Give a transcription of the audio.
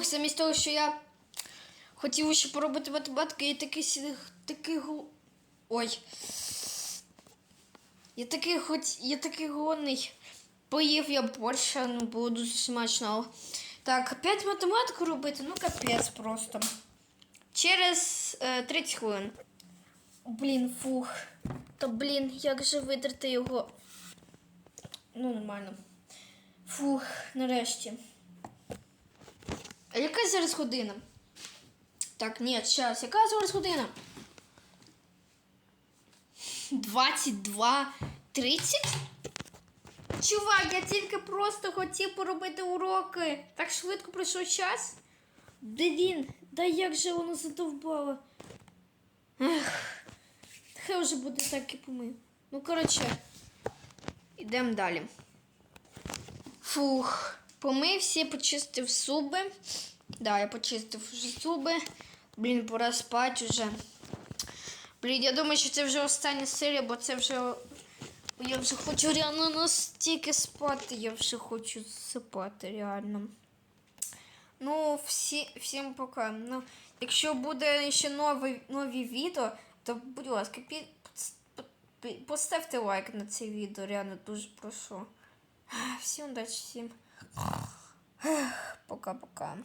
Фух, замість того, що я хотів ще поробити математику, я такий такий гол... Ой. Я такий хоч. Я такий голодний. Поїв я борща, ну було дуже смачно. Так, опять математику робити, ну капець просто. Через е, 30 хвилин. Блін, фух. Та блін, як же витерти його. Ну, нормально. Фух, нарешті. Яка зараз година? Так, ні, зараз, яка зараз година? 22.30? Чувак, я тільки просто хотів поробити уроки. Так швидко пройшов час. Де він? Да як же воно задовбало? Ех, хай вже буде так і помив. Ну, коротше, йдемо далі. Фух, помився, почистив зуби. Да, я почистив зуби. Блін, пора спати вже. Блін, я думаю, що це вже остання серія, бо це вже. Я вже хочу реально настільки спати. Я вже хочу спати реально. Ну, всі, всім пока. Ну, якщо буде ще нові, нові відео, то, будь ласка, пі, пі- поставте лайк на це відео, реально дуже прошу. Всім удачі, всім. Пока-пока.